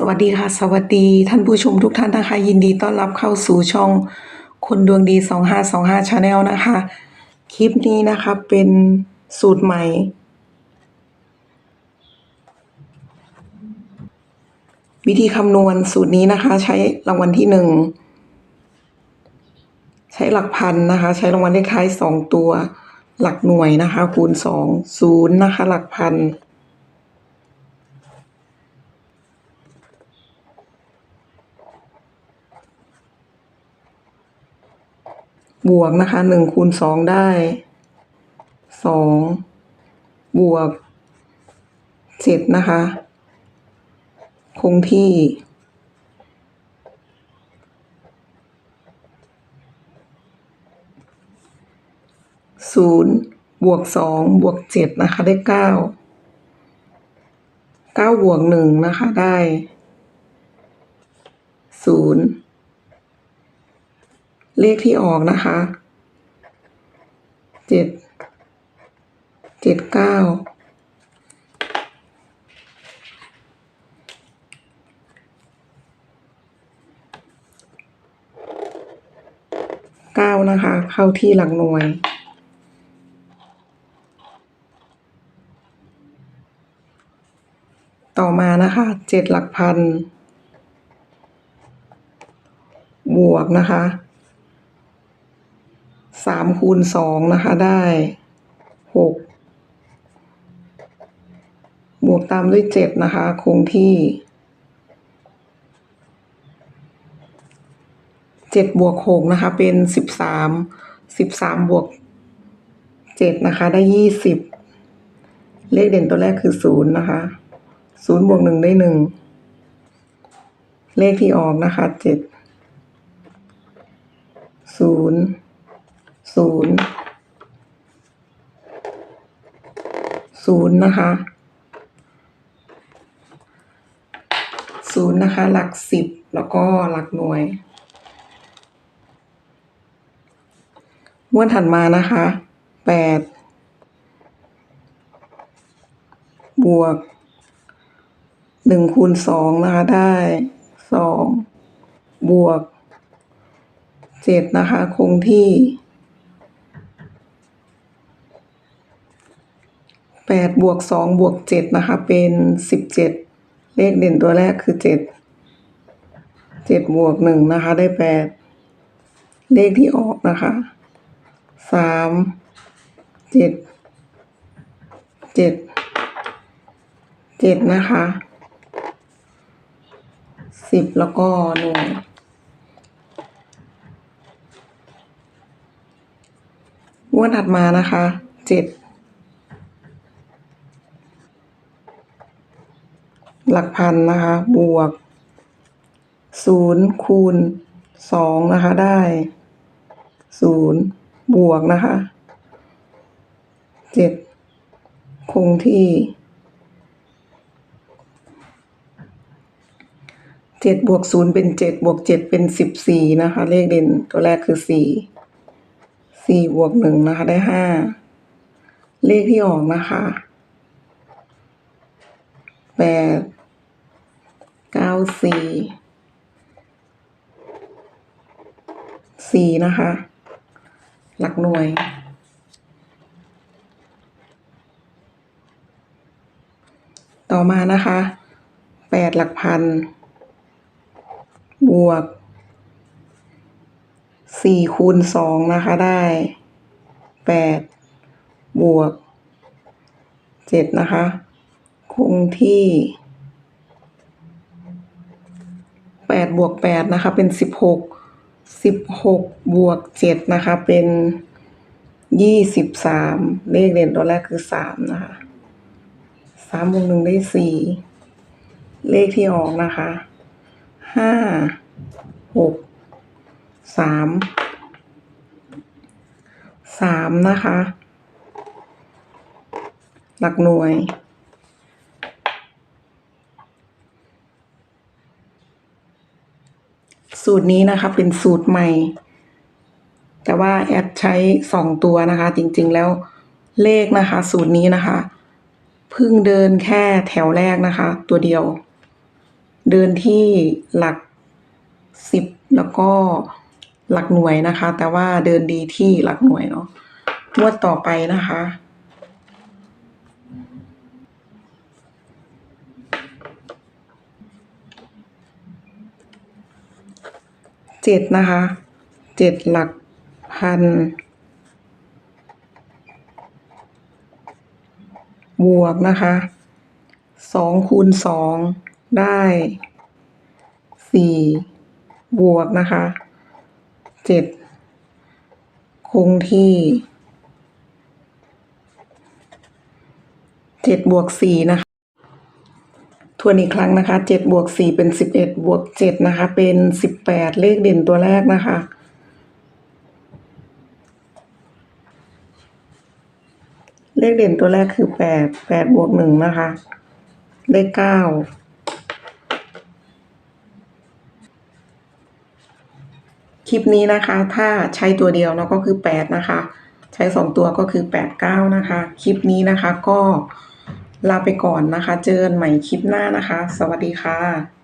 สวัสดีค่ะ สวัสดีท่านผู้ชมทุกท่านนะคะ ยินดีต้อนรับเข้าสู่ช่องคนดวงดี 2525 Channel นะคะ คลิปนี้นะคะเป็นสูตรใหม่ วิธีคำนวณสูตรนี้นะคะ ใช้รางวัลที่หนึ่งใช้หลักพันนะคะ ใช้รางวัลเลขท้ายสองตัว หลักหน่วยนะคะ คูณสองศูนย์นะคะ หลักพัน บวกนะคะหนึ่งคูณสองได้สองบวกเจ็ดนะคะ คงที่ศูนย์บวกสองบวกเจ็ดนะคะ ได้เก้าเก้าบวกหนึ่งนะคะ ได้ศูนย์ เลขที่ออกนะคะเจ็ดเจ็ดเก้าเก้านะคะ เข้าที่หลักหน่วยต่อมานะคะเจ็ดหลักพัน บวกนะคะ สามคูณสองนะคะได้หกบวกตามด้วยเจ็ดนะคะ คงที่เจ็ดบวกหกนะคะ เป็นสิบสามสิบสามบวกเจ็ดนะคะ ได้ยี่สิบเลขเด่นตัวแรกคือศูนย์นะคะศูนย์บวกหนึ่งได้หนึ่งเลขที่ออกนะคะเจ็ดศูนย์ ศูนย์ศูนย์นะคะศูนย์นะคะ หลักสิบแล้วก็หลักหน่วยงวดถัดมานะคะแปดบวกหนึ่งคูณสองนะคะได้สองบวกเจ็ดนะคะ คงที่ 8บวก2บวก7นะคะ เป็น 17 เลขเด่นตัวแรกคือ 7 7บวก1นะคะ ได้ 8 เลขที่ออกนะคะ 3 7 7 7 นะคะ 10 แล้วก็หน่วยงวดถัดมานะคะ 7 หลักพันนะคะ บวกศูนย์คูณสองนะคะได้ศูนย์บวกนะคะเจ็ดคงที่เจ็ดบวกศูนย์เป็นเจ็ดบวกเจ็ดเป็นสิบสี่นะคะ เลขเด่นตัวแรกคือสี่สี่บวกหนึ่งนะคะ ได้ห้าเลขที่ออกนะคะแปด สี่สี่นะคะ หลักหน่วยต่อมานะคะแปดหลักพัน บวกสี่คูณสองนะคะได้แปดบวกเจ็ดนะคะ คงที่ แปดบวกแปดนะคะเป็นสิบหกสิบหกบวกเจ็ดนะคะเป็นยี่สิบสามเลขเด่นตัวแรกคือสามนะคะสามบวกหนึ่งได้สี่เลขที่ออกนะคะห้าหกสามสามนะคะ หลักหน่วย สูตรนี้นะคะเป็นสูตรใหม่ แต่ว่าแอดใช้สองตัวนะคะ จริงๆแล้วเลขนะคะ สูตรนี้นะคะเพิ่งเดินแค่แถวแรกนะคะ ตัวเดียว เดินที่หลักสิบแล้วก็หลักหน่วยนะคะ แต่ว่าเดินดีที่หลักหน่วยเนาะงวดต่อไปนะคะ เจ็ดนะคะเจ็ดหลักพัน บวกนะคะสองคูณสองได้สี่บวกนะคะเจ็ดคงที่เจ็ดบวกสี่นะคะ ทวนอีกครั้งนะคะเจ็ดบวกสี่เป็นสิบเอ็ดบวกเจ็ดนะคะ เป็นสิบแปดเลขเด่นตัวแรกนะคะ เลขเด่นตัวแรกคือแปดแปดบวกหนึ่งนะคะเลขเก้าคลิปนี้นะคะ ถ้าใช้ตัวเดียวเนาะก็คือแปดนะคะ ใช้สองตัวก็คือแปดเก้านะคะ คลิปนี้นะคะก็ ลาไปก่อนนะคะ เจอกันใหม่คลิปหน้านะคะ สวัสดีค่ะ